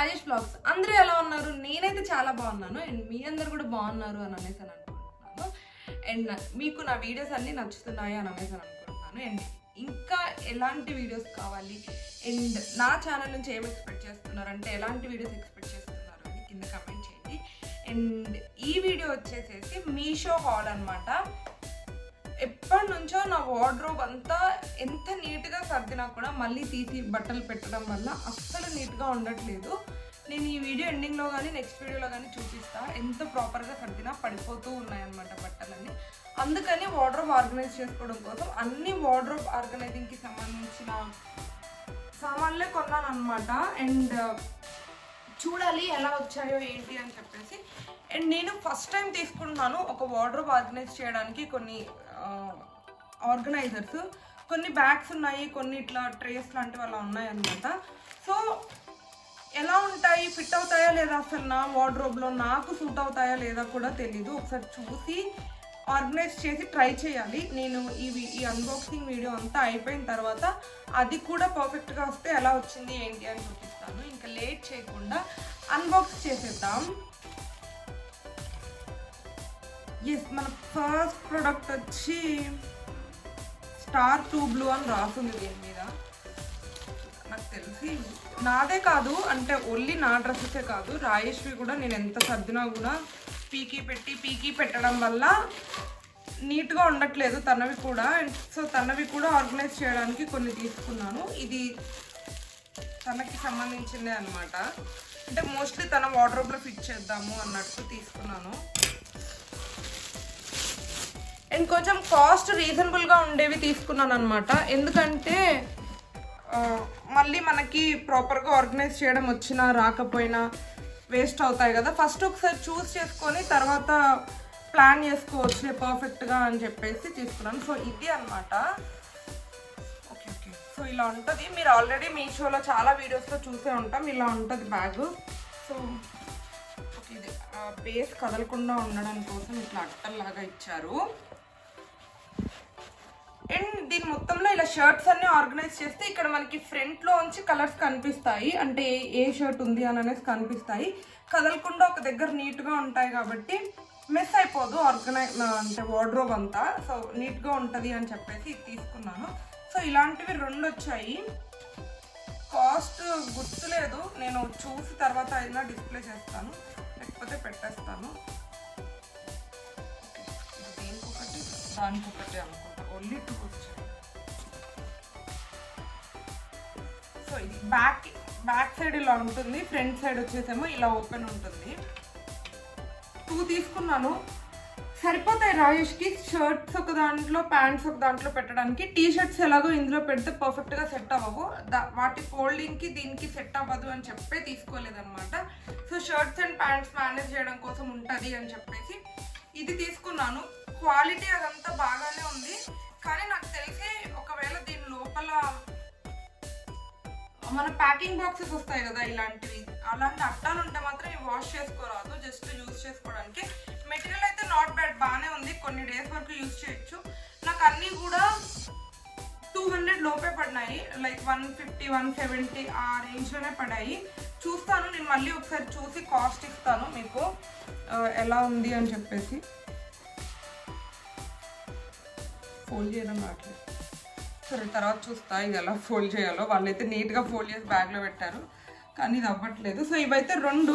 Rajesh blogs అందరూ ఎలా ఉన్నారు? నేనైతే చాలా బాగున్నాను. అండ్ మీ అందరు కూడా బాగున్నారు అని అనేసి అని అనుకుంటున్నాను. అండ్ మీకు నా వీడియోస్ అన్నీ నచ్చుతున్నాయి అని అనేసి అని అనుకుంటున్నాను. అండ్ ఇంకా ఎలాంటి వీడియోస్ కావాలి? అండ్ నా ఛానల్ నుంచి ఏం ఎక్స్పెక్ట్ చేస్తున్నారు? అంటే ఎలాంటి వీడియోస్ ఎక్స్పెక్ట్ చేస్తున్నారు అని కింద కమెంట్ చేయండి. అండ్ ఈ వీడియో వచ్చేసేసి మీషో హాల్ అనమాట ఎప్పటి నుంచో నా వార్డ్రోబ్ అంతా ఎంత నీట్గా సర్దినా కూడా మళ్ళీ తీసి బట్టలు పెట్టడం వల్ల అస్సలు నీట్గా ఉండట్లేదు. నేను ఈ వీడియో ఎండింగ్లో కానీ నెక్స్ట్ వీడియోలో కానీ చూపిస్తా. ఎంత ప్రాపర్గా సర్దినా పడిపోతూ ఉన్నాయన్నమాట బట్టలన్నీ. అందుకని వార్డ్రోబ్ ఆర్గనైజ్ చేసుకోవడం కోసం అన్ని వార్డ్రోబ్ ఆర్గనైజింగ్కి సంబంధించిన సామాన్లే కొన్నాను అనమాట అండ్ చూడాలి ఎలా వచ్చాయో ఏంటి అని చెప్పేసి. అండ్ నేను ఫస్ట్ టైం తీసుకుంటున్నాను ఒక వార్డ్రోబ్ ఆర్గనైజ్ చేయడానికి కొన్ని ఆర్గనైజర్స్ కొన్ని బ్యాగ్స్ ఉన్నాయి కొన్ని ఇట్లా ట్రేస్ లాంటివి అలా ఉన్నాయన్నమాట. సో ఎలా ఉంటాయి? ఫిట్ అవుతాయా లేదా అసలు నా వార్డ్రోబ్లో నాకు సూట్ అవుతాయా లేదా కూడా తెలీదు. ఒకసారి చూసి ఆర్గనైజ్ చేసి ట్రై చేయాలి. నేను ఈ ఈ అన్బాక్సింగ్ వీడియో అంతా అయిపోయిన తర్వాత అది కూడా పర్ఫెక్ట్గా వస్తే ఎలా వచ్చింది ఏంటి అని చూపిస్తాను. ఇంకా లేట్ చేయకుండా అన్బాక్స్ చేసేద్దాం. ఎస్ మన ఫస్ట్ ప్రోడక్ట్ వచ్చి స్టార్ టూ బ్లూ అని రాసింది దీని మీద. తెలిసి నాదే కాదు అంటే ఓన్లీ నా డ్రెస్సెసే కాదు రాయేష్వి కూడా నేను ఎంత సర్దినా కూడా పీకి పెట్టి పీకి పెట్టడం వల్ల నీట్గా ఉండట్లేదు తనవి కూడా. సో తనవి కూడా ఆర్గనైజ్ చేయడానికి కొన్ని తీసుకున్నాను. ఇది తనకి సంబంధించిందే అనమాట అంటే మోస్ట్లీ తన వార్డ్రోబ్లో ఫిట్ చేద్దాము అన్నట్టు తీసుకున్నాను. అండ్ కొంచెం కాస్ట్ రీజనబుల్గా ఉండేవి తీసుకున్నాను అనమాట ఎందుకంటే మళ్ళీ మనకి ప్రాపర్గా ఆర్గనైజ్ చేయడం వచ్చినా రాకపోయినా వేస్ట్ అవుతాయి కదా. ఫస్ట్ ఒకసారి చూస్ చేసుకొని తర్వాత ప్లాన్ చేసుకోవచ్చు పర్ఫెక్ట్గా అని చెప్పేసి తీసుకున్నాను. సో ఇది అనమాట ఓకే ఓకే సో ఇలా ఉంటుంది. మీరు ఆల్రెడీ మీషోలో చాలా వీడియోస్లో చూసే ఉంటాం. ఇలా ఉంటుంది బ్యాగ్ సో ఓకే ఇది బేస్ కదలకుండా ఉండడం కోసం ఇట్లా అట్టల్లాగా ఇచ్చారు. అండ్ దీని మొత్తంలో ఇలా షర్ట్స్ అన్ని ఆర్గనైజ్ చేస్తే ఇక్కడ మనకి ఫ్రంట్లో ఉంచి కలర్స్ కనిపిస్తాయి. అంటే ఏ- షర్ట్ ఉంది అని అనేసి కనిపిస్తాయి. కదలకుండా ఒక దగ్గర నీట్గా ఉంటాయి కాబట్టి మిస్ అయిపోదు ఆర్గనైజ్ అంటే వార్డ్రోబ్ అంతా. సో నీట్గా ఉంటది అని చెప్పేసి ఇది తీసుకున్నాను. సో ఇలాంటివి రెండు వచ్చాయి. కాస్ట్ గుర్తులేదు. నేను చూసి తర్వాత అయినా డిస్ప్లే చేస్తాను. లేకపోతే పెట్టేస్తాను. ఇది దీనికొకటి దానికొకటి ఓన్లీ టూ వచ్చాయి సో ఇది బ్యాక్ బ్యాక్ సైడ్ ఇలా ఉంటుంది ఫ్రంట్ సైడ్ వచ్చేసేమో ఇలా ఓపెన్ ఉంటుంది. టూ తీసుకున్నాను. సరిపోతాయి రాజేష్కి షర్ట్స్ ఒక దాంట్లో ప్యాంట్స్ ఒక దాంట్లో పెట్టడానికి. టీ షర్ట్స్ ఎలాగో ఇందులో పెడితే పర్ఫెక్ట్గా సెట్ అవ్వవు. దా- వాటి ఫోల్డింగ్కి దీనికి సెట్ అవ్వదు అని చెప్పే తీసుకోలేదన్నమాట. So shirts and pants manage చేయడం కోసం ఉంటుంది అని చెప్పేసి ఇది తీసుకున్నాను. క్వాలిటీ అదంతా బాగానే ఉంది. కానీ నాకు తెలిసి ఒకవేళ దీని లోపల మన ప్యాకింగ్ బాక్సెస్ వస్తాయి కదా ఇలాంటివి అలాంటి అట్టాలు ఉంటే మాత్రం ఇవి వాష్ చేసుకోరాదు జస్ట్ యూజ్ చేసుకోవడానికి. మెటీరియల్ అయితే నాట్ బ్యాడ్ బాగానే ఉంది. కొన్ని డేస్ వరకు యూజ్ చేయొచ్చు. నాకు అన్నీ కూడా టూ హండ్రెడ్ లోపే పడినాయి. Like one fifty one seventy ఆ రేంజ్లోనే పడాయి. చూస్తాను నేను మళ్ళీ ఒకసారి చూసి కాస్ట్ ఇస్తాను మీకు ఎలా ఉంది అని చెప్పేసి. ఫోల్డ్ చేయడం రావట్లేదు సరే తర్వాత చూస్తా ఇది ఎలా ఫోల్డ్ చేయాలో. వాళ్ళైతే నీట్గా ఫోల్డ్ చేసి బ్యాగ్లో పెట్టారు. కానీ ఇది అవ్వట్లేదు. సో ఇవైతే రెండు.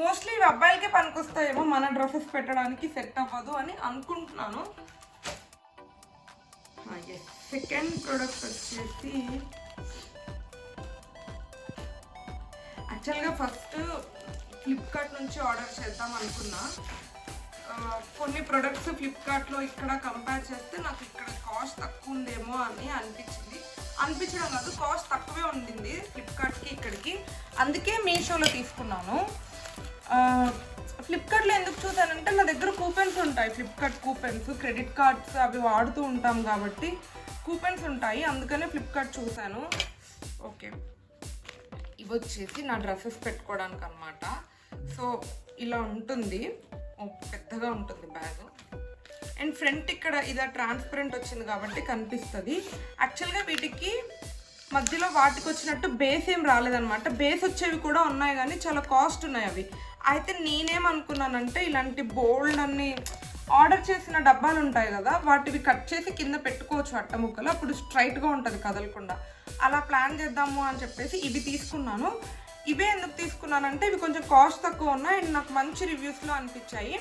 మోస్ట్లీ ఇవి అబ్బాయిలకే పనికొస్తాయేమో. మన డ్రెస్సెస్ పెట్టడానికి సెట్ అవ్వదు అని అనుకుంటున్నాను. సెకండ్ ప్రోడక్ట్ వచ్చేసి యాక్చువల్గా ఫస్ట్ ఫ్లిప్కార్ట్ నుంచి ఆర్డర్ చేద్దాం అనుకున్నా. కొన్ని ప్రొడక్ట్స్ ఫ్లిప్కార్ట్లో ఇక్కడ కంపేర్ చేస్తే నాకు ఇక్కడ కాస్ట్ తక్కువ ఉందేమో అని అనిపించింది. అనిపించడం కాదు కాస్ట్ తక్కువే ఉండింది ఫ్లిప్కార్ట్కి ఇక్కడికి. అందుకే మీషోలో తీసుకున్నాను. ఫ్లిప్కార్ట్లో ఎందుకు చూసానంటే నా దగ్గర కూపెన్స్ ఉంటాయి. ఫ్లిప్కార్ట్ కూపెన్స్ క్రెడిట్ కార్డ్స్ అవి వాడుతూ ఉంటాం కాబట్టి కూపెన్స్ ఉంటాయి. అందుకనే ఫ్లిప్కార్ట్ చూశాను. ఓకే. ఇవి వచ్చేసి నా డ్రెస్సెస్ పెట్టుకోవడానికి అనమాట సో ఇలా ఉంటుంది. పెద్దగా ఉంటుంది బ్యాగ్. అండ్ ఫ్రంట్ ఇక్కడ ఇలా ట్రాన్స్పరెంట్ వచ్చింది కాబట్టి కనిపిస్తుంది. యాక్చువల్గా వీటికి మధ్యలో వాటికి వచ్చినట్టు బేస్ ఏం రాలేదనమాట బేస్ వచ్చేవి కూడా ఉన్నాయి కానీ చాలా కాస్ట్ ఉన్నాయి అవి. అయితే నేనేమనుకున్నానంటే ఇలాంటి బోల్డ్ అన్ని ఆర్డర్ చేసిన డబ్బాలు ఉంటాయి కదా వాటివి కట్ చేసి కింద పెట్టుకోవచ్చు అట్ట ముక్కలు. అప్పుడు స్ట్రైట్గా ఉంటుంది కదలకుండా. అలా ప్లాన్ చేద్దాము అని చెప్పేసి ఇవి తీసుకున్నాను. ఇవే ఎందుకు తీసుకున్నానంటే ఇవి కొంచెం కాస్ట్ తక్కువ ఉన్నాయి అండ్ నాకు మంచి రివ్యూస్లో అనిపించాయి.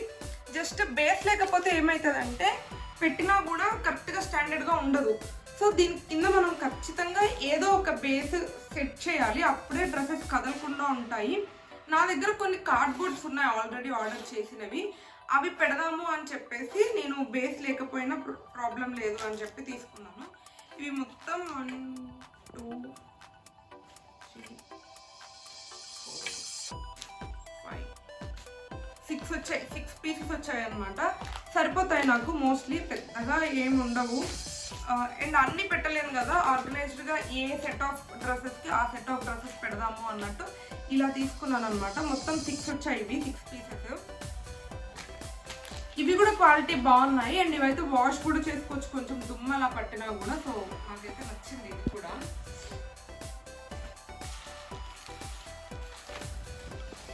జస్ట్ బేస్ లేకపోతే ఏమవుతుందంటే పెట్టినా కూడా కరెక్ట్గా స్టాండర్డ్గా ఉండదు. సో దీని కింద మనం ఖచ్చితంగా ఏదో ఒక బేస్ సెట్ చేయాలి. అప్పుడే డ్రెస్సెస్ కదలకుండా ఉంటాయి. నా దగ్గర కొన్ని కార్డ్బోర్డ్స్ ఉన్నాయి ఆల్రెడీ ఆర్డర్ చేసినవి. అవి పెడదాము అని చెప్పేసి నేను బేస్ లేకపోయినా ప్రాబ్లం లేదు అని చెప్పి తీసుకున్నాను. ఇవి మొత్తం వన్ టూ త్రీ సిక్స్ వచ్చాయి సిక్స్ పీసెస్ వచ్చాయి అనమాట సరిపోతాయి నాకు మోస్ట్లీ పెద్దగా ఏమి ఉండవు. అండ్ అన్నీ పెట్టలేను కదా ఆర్గనైజ్డ్గా ఏ సెట్ ఆఫ్ డ్రెస్సెస్కి ఆ సెట్ ఆఫ్ డ్రెస్సెస్ పెడదాము అన్నట్టు ఇలా తీసుకున్నాను అనమాట మొత్తం సిక్స్ వచ్చాయి ఇవి సిక్స్ పీసెస్. ఇవి కూడా క్వాలిటీ బాగున్నాయి. అండ్ ఇవైతే వాష్ కూడా చేసుకోవచ్చు. కొంచెం దుమ్ము అలా పట్టినా కూడా సో నాకైతే నచ్చింది ఇది కూడా.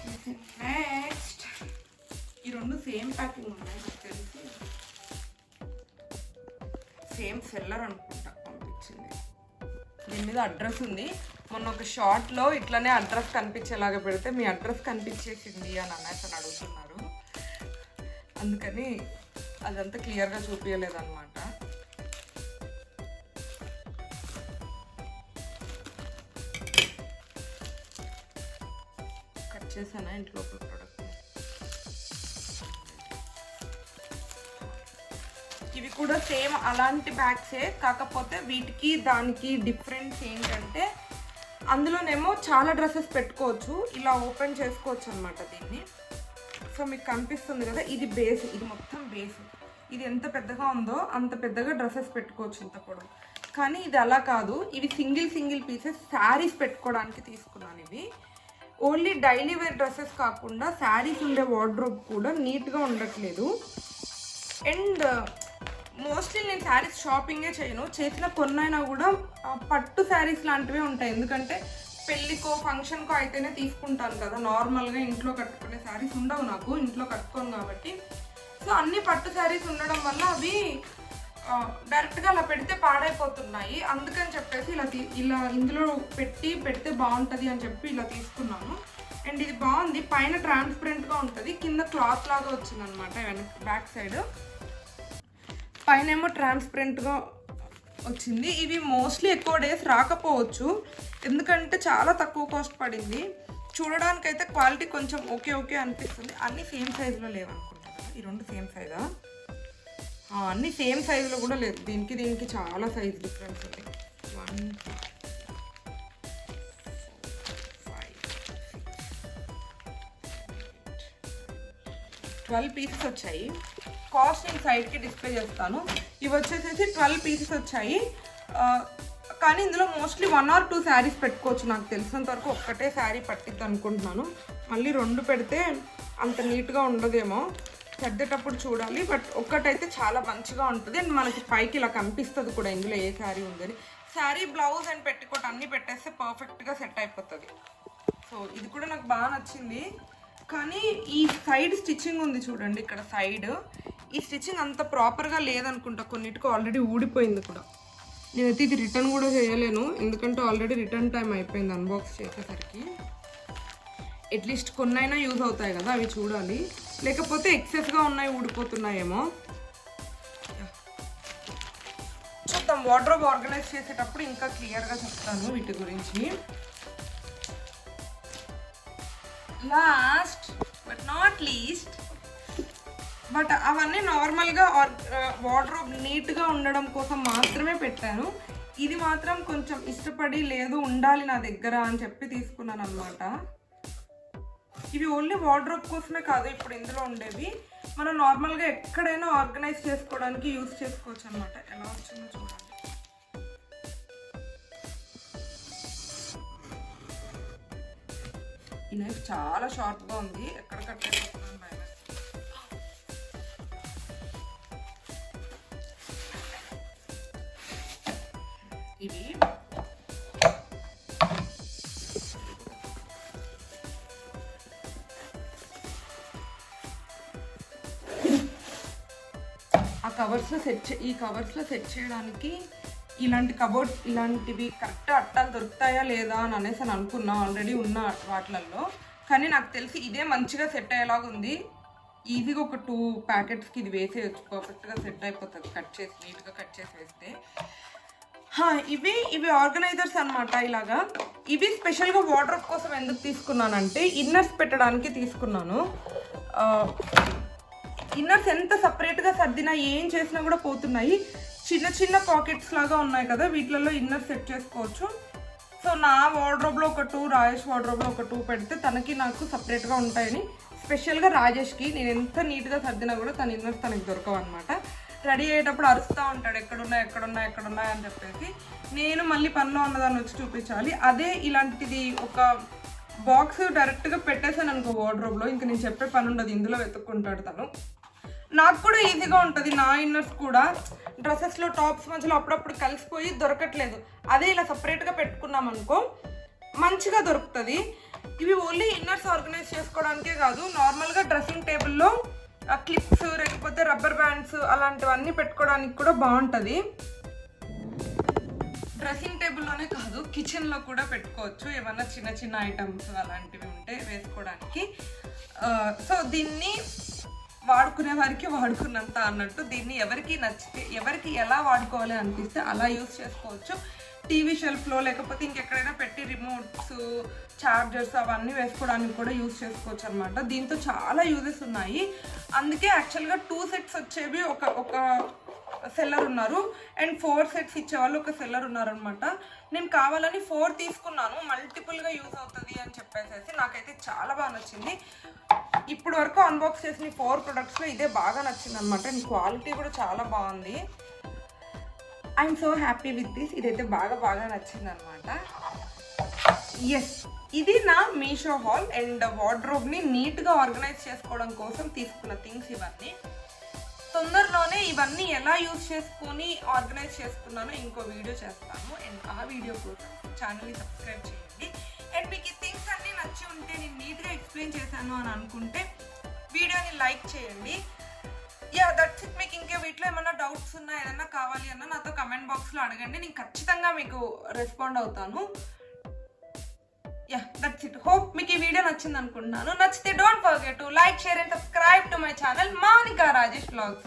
నెక్స్ట్ రెండు సేమ్ ప్యాకింగ్ ఉన్నాయి నాకు తెలిసి? సేమ్ సెల్లర్ అనుకుంటా పంపించింది. దీని మీద అడ్రస్ ఉంది. మొన్న ఒక షార్ట్లో ఇట్లానే అడ్రస్ కనిపించేలాగా పెడితే మీ అడ్రస్ కనిపించేసింది అని అనేసి అని అడుగుతున్నారు. అందుకని అదంతా క్లియర్గా చూపించలేదు అనమాట కట్ చేశానా ఇంటి లోపల ఇవి కూడా సేమ్ అలాంటి బ్యాగ్సే. కాకపోతే వీటికి దానికి డిఫరెన్స్ ఏంటంటే అందులోనేమో చాలా డ్రెస్సెస్ పెట్టుకోవచ్చు. ఇలా ఓపెన్ చేసుకోవచ్చు అనమాట దీన్ని. సో మీకు కనిపిస్తుంది కదా ఇది బేస్ ఇది మొత్తం బేస్. ఇది ఎంత పెద్దగా ఉందో అంత పెద్దగా డ్రెస్సెస్ పెట్టుకోవచ్చు ఇంత పొడవు కానీ ఇది అలా కాదు. ఇవి సింగిల్ సింగిల్ పీసెస్ శారీస్ పెట్టుకోవడానికి తీసుకున్నాను ఇవి. ఓన్లీ డైలీ వేర్ డ్రెస్సెస్ కాకుండా శారీస్ ఉండే వార్డ్రోబ్ కూడా నీట్గా ఉండట్లేదు. అండ్ మోస్ట్లీ నేను శారీస్ షాపింగే చేయను. చేసిన కొన్నైనా కూడా పట్టు శారీస్ లాంటివే ఉంటాయి. ఎందుకంటే పెళ్ళికో ఫంక్షన్కో అయితేనే తీసుకుంటాను కదా. నార్మల్గా ఇంట్లో కట్టుకునే శారీస్ ఉండవు నాకు. ఇంట్లో కట్టుకోను కాబట్టి. సో అన్ని పట్టు శారీస్ ఉండడం వల్ల అవి డైరెక్ట్గా అలా పెడితే పాడైపోతున్నాయి. అందుకని చెప్పేసి ఇలా తీ ఇలా ఇందులో పెట్టి పెడితే బాగుంటుంది అని చెప్పి ఇలా తీసుకున్నాను. అండ్ ఇది బాగుంది. పైన ట్రాన్స్పరెంట్గా ఉంటుంది. కింద క్లాత్ లాగా వచ్చిందనమాట వెనక్ బ్యాక్ సైడ్ పైన ఏమో ట్రాన్స్పరెంట్గా వచ్చింది. ఇవి మోస్ట్లీ ఎక్కువ డేస్ రాకపోవచ్చు. ఎందుకంటే చాలా తక్కువ కాస్ట్ పడింది. చూడడానికైతే క్వాలిటీ కొంచెం ఓకే ఓకే అనిపిస్తుంది. అన్నీ సేమ్ సైజులో లేవనుకుంటా ఈ రెండు సేమ్ సైజా అన్నీ సేమ్ సైజులో కూడా లేదు దీనికి దీనికి చాలా సైజ్ డిఫరెన్స్ ఉంది. వన్ ట్వెల్వ్ పీసెస్ వచ్చాయి. కాస్ట్ నేను సైడ్కి డిస్ప్లే చేస్తాను. ఇవి వచ్చేసేసి ట్వెల్వ్ పీసెస్ వచ్చాయి. కానీ ఇందులో mostly one or two saris పెట్టుకోవచ్చు నాకు తెలిసినంత వరకు ఒక్కటే శారీ పట్టిద్ది అనుకుంటున్నాను. మళ్ళీ రెండు పెడితే అంత నీట్గా ఉండదేమో. సర్దేటప్పుడు చూడాలి. బట్ ఒక్కటైతే చాలా మంచిగా ఉంటుంది. అండ్ మనకి పైకి ఇలా కనిపిస్తుంది కూడా ఇందులో ఏ శారీ ఉందని. శారీ బ్లౌజ్ అండ్ పెట్టుకోట అన్నీ పెట్టేస్తే పర్ఫెక్ట్గా సెట్ అయిపోతుంది. సో ఇది కూడా నాకు బాగా నచ్చింది. కానీ ఈ సైడ్ స్టిచ్చింగ్ ఉంది చూడండి. ఇక్కడ సైడ్ ఈ స్టిచ్చింగ్ అంత ప్రాపర్గా లేదనుకుంటా. కొన్నిటికి ఆల్రెడీ ఊడిపోయింది కూడా. నేనైతే ఇది రిటర్న్ కూడా చేయలేను. ఎందుకంటే ఆల్రెడీ రిటర్న్ టైం అయిపోయింది అన్బాక్స్ చేసేసరికి. అట్లీస్ట్ కొన్నైనా యూజ్ అవుతాయి కదా అవి చూడాలి. లేకపోతే ఎక్సెస్గా ఉన్నాయి ఊడిపోతున్నాయేమో. చూద్దాం వార్డ్రోబ్ ఆర్గనైజ్ చేసేటప్పుడు ఇంకా క్లియర్గా చెప్తాను వీటి గురించి. Last but not least but అవన్నీ నార్మల్గా వార్డ్రోబ్ నీట్గా ఉండడం కోసం మాత్రమే పెట్టాను. ఇది మాత్రం కొంచెం ఇష్టపడి లేదు ఉండాలి నా దగ్గర అని చెప్పి తీసుకున్నాను అనమాట ఇవి ఓన్లీ వార్డ్రోబ్ కోసమే కాదు ఇప్పుడు ఇందులో ఉండేవి. మనం నార్మల్గా ఎక్కడైనా ఆర్గనైజ్ చేసుకోవడానికి యూస్ చేసుకోవచ్చు అనమాట ఎలా వచ్చిందో చూడాలి ఈ నైఫ్ చాలా షార్ప్గా ఉంది. ఎక్కడ కట్ కవర్స్లో సెట్ ఈ కవర్స్లో సెట్ చేయడానికి ఇలాంటి కబోర్డ్ ఇలాంటివి కరెక్ట్ అట్టాలు దొరుకుతాయా లేదా అని అనేసి అని అనుకున్నా ఆల్రెడీ ఉన్న వాటిలలో కానీ నాకు తెలిసి ఇదే మంచిగా సెట్ అయ్యేలాగా ఉంది. ఈజీగా ఒక టూ ప్యాకెట్స్కి ఇది వేసేయచ్చు. పర్ఫెక్ట్గా సెట్ అయిపోతుంది కట్ చేసి నీట్గా కట్ చేసి వేస్తే. ఇవి ఇవి ఆర్గనైజర్స్ అన్నమాట ఇలాగా. ఇవి స్పెషల్గా వాటర్ కోసం ఎందుకు తీసుకున్నానంటే ఇన్నర్స్ పెట్టడానికి తీసుకున్నాను. ఇన్నర్స్ ఎంత సపరేట్గా సర్దినా ఏం చేసినా కూడా పోతున్నాయి. చిన్న చిన్న పాకెట్స్ లాగా ఉన్నాయి కదా వీటిలలో ఇన్నర్ సెట్ చేసుకోవచ్చు. సో నా వార్డ్రోబ్లో ఒక టూ రాజేష్ వార్డ్రోబ్లో ఒక టూ పెడితే తనకి నాకు సపరేట్గా ఉంటాయని. స్పెషల్గా రాజేష్కి నేను ఎంత నీట్గా సర్దినా కూడా తన ఇన్నర్స్ తనకి దొరకవు అనమాట రెడీ అయ్యేటప్పుడు అరుస్తూ ఉంటాడు ఎక్కడున్నా ఎక్కడున్నా ఎక్కడున్నా అని చెప్పేసి. నేను మళ్ళీ పనిలో ఉన్నదాన్ని వచ్చి చూపించాలి. అదే ఇలాంటిది ఒక బాక్స్ డైరెక్ట్గా పెట్టేసాను అనుకో వార్డ్రోబ్లో. ఇంకా నేను చెప్పే పని ఉండదు ఇందులో వెతుక్కుంటాడు తను. నాకు కూడా ఈజీగా ఉంటుంది నా ఇన్నర్స్ కూడా. డ్రెస్సెస్లో టాప్స్ మధ్యలో అప్పుడప్పుడు కలిసిపోయి దొరకట్లేదు. అదే ఇలా సపరేట్గా పెట్టుకున్నాం అనుకో మంచిగా దొరుకుతుంది. ఇవి ఓన్లీ ఇన్నర్స్ ఆర్గనైజ్ చేసుకోవడానికే కాదు నార్మల్గా డ్రెస్సింగ్ టేబుల్లో క్లిప్స్ లేకపోతే రబ్బర్ బ్యాండ్స్ అలాంటివన్నీ పెట్టుకోవడానికి కూడా బాగుంటుంది. డ్రెస్సింగ్ టేబుల్లోనే కాదు కిచెన్లో కూడా పెట్టుకోవచ్చు. ఏమన్నా చిన్న చిన్న ఐటమ్స్ అలాంటివి ఉంటే వేసుకోవడానికి. సో దీన్ని వాడుకునే వారికి వాడుకున్నంత అన్నట్టు దీన్ని ఎవరికి నచ్చితే ఎవరికి ఎలా వాడుకోవాలి అనిపిస్తే అలా యూస్ చేసుకోవచ్చు. టీవీ షెల్ఫ్లో లేకపోతే ఇంకెక్కడైనా పెట్టి రిమోట్స్ చార్జర్స్ అవన్నీ వేసుకోవడానికి కూడా యూస్ చేసుకోవచ్చు అనమాట దీంతో చాలా యూజెస్ ఉన్నాయి. అందుకే యాక్చువల్గా టూ సెట్స్ వచ్చేవి ఒక ఒక సెల్లర్ ఉన్నారు. అండ్ ఫోర్ సెట్స్ ఇచ్చేవాళ్ళు ఒక సెల్లర్ ఉన్నారనమాట నేను కావాలని ఫోర్ తీసుకున్నాను. మల్టిపుల్గా యూజ్ అవుతుంది అని చెప్పేసి నాకైతే చాలా బాగా నచ్చింది. ఇప్పుడు వరకు అన్బాక్స్ చేసిన ఫోర్ ప్రొడక్ట్స్లో ఇదే బాగా నచ్చింది అనమాట అండ్ క్వాలిటీ కూడా చాలా బాగుంది. I'm so happy with this ఇదైతే బాగా బాగా నచ్చింది అనమాట ఎస్ ఇది నా మీషో హాల్ అండ్ వార్డ్రోబ్ని నీట్గా ఆర్గనైజ్ చేసుకోవడం కోసం తీసుకున్న థింగ్స్ ఇవన్నీ. తొందరలోనే ఇవన్నీ ఎలా యూజ్ చేసుకొని ఆర్గనైజ్ చేసుకున్నానో ఇంకో వీడియో చేస్తాను. అండ్ ఆ వీడియో కోసం ఛానల్ని సబ్స్క్రైబ్ చేయండి. అండ్ మీకు ఈ థింగ్స్ నచ్చి ఉంటే నేను నీట్గా ఎక్స్ప్లెయిన్ చేశాను అని అనుకుంటే వీడియోని లైక్ చేయండి. యా దట్స్ ఇట్ మీకు ఇంకా వీటిలో ఏమైనా డౌట్స్ ఉన్నా ఏదైనా కావాలి అన్నా నాతో కమెంట్ బాక్స్లో అడగండి. నేను ఖచ్చితంగా మీకు రెస్పాండ్ అవుతాను. యా దట్స్ ఇట్ హోప్ మీకు ఈ వీడియో నచ్చింది అనుకుంటున్నాను నచ్చితే don't forget to like share and subscribe to my channel Manika Rajesh blogs